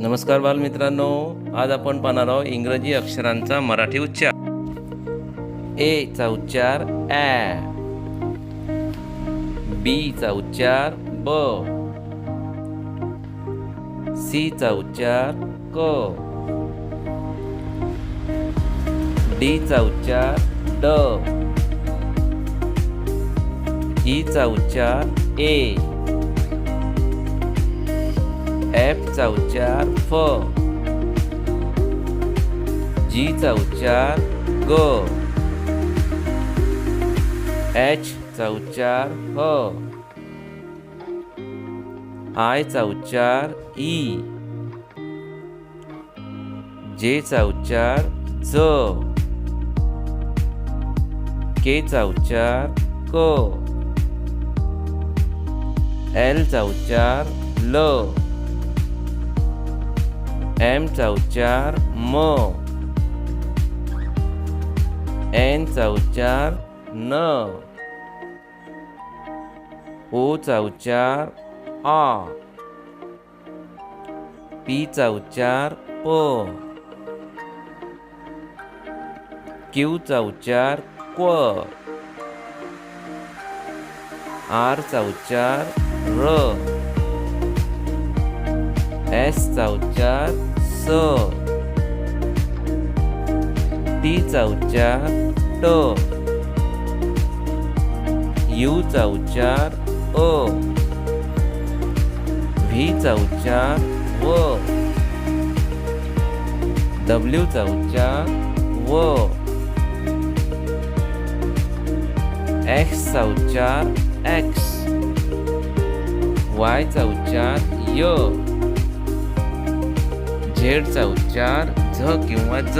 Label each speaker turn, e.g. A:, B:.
A: नमस्कार बालमित्रांनो. आज आपण पाहणार आहोत इंग्रजी अक्षरांचा मराठी उच्चार. ए चा उच्चार ॲ बी चा उच्चार ब सी चा उच्चार क डी चा उच्चार ड ई e चा उच्चार ए एफ़ चा उच्चार फ जी चा उच्चार ग एच चा उच्चार ह आय चा उच्चार ई जे चा उच्चार ज के चा उच्चार क एल चा उच्चार ल एम चा उच्चार म एन चा उच्चार न ओ चा उच्चार आ पी चा उच्चार प क्यू चा उच्चार क्व आर चा उच्चार र एस चा उच्चार सो टी चौचार टो यू चौचार ओ व्ही चौचार वो डब्ल्यू चौचार वो एक्स चौचार एक्स वाय चौचार यो झेडचा उच्चार झ किंवा ज.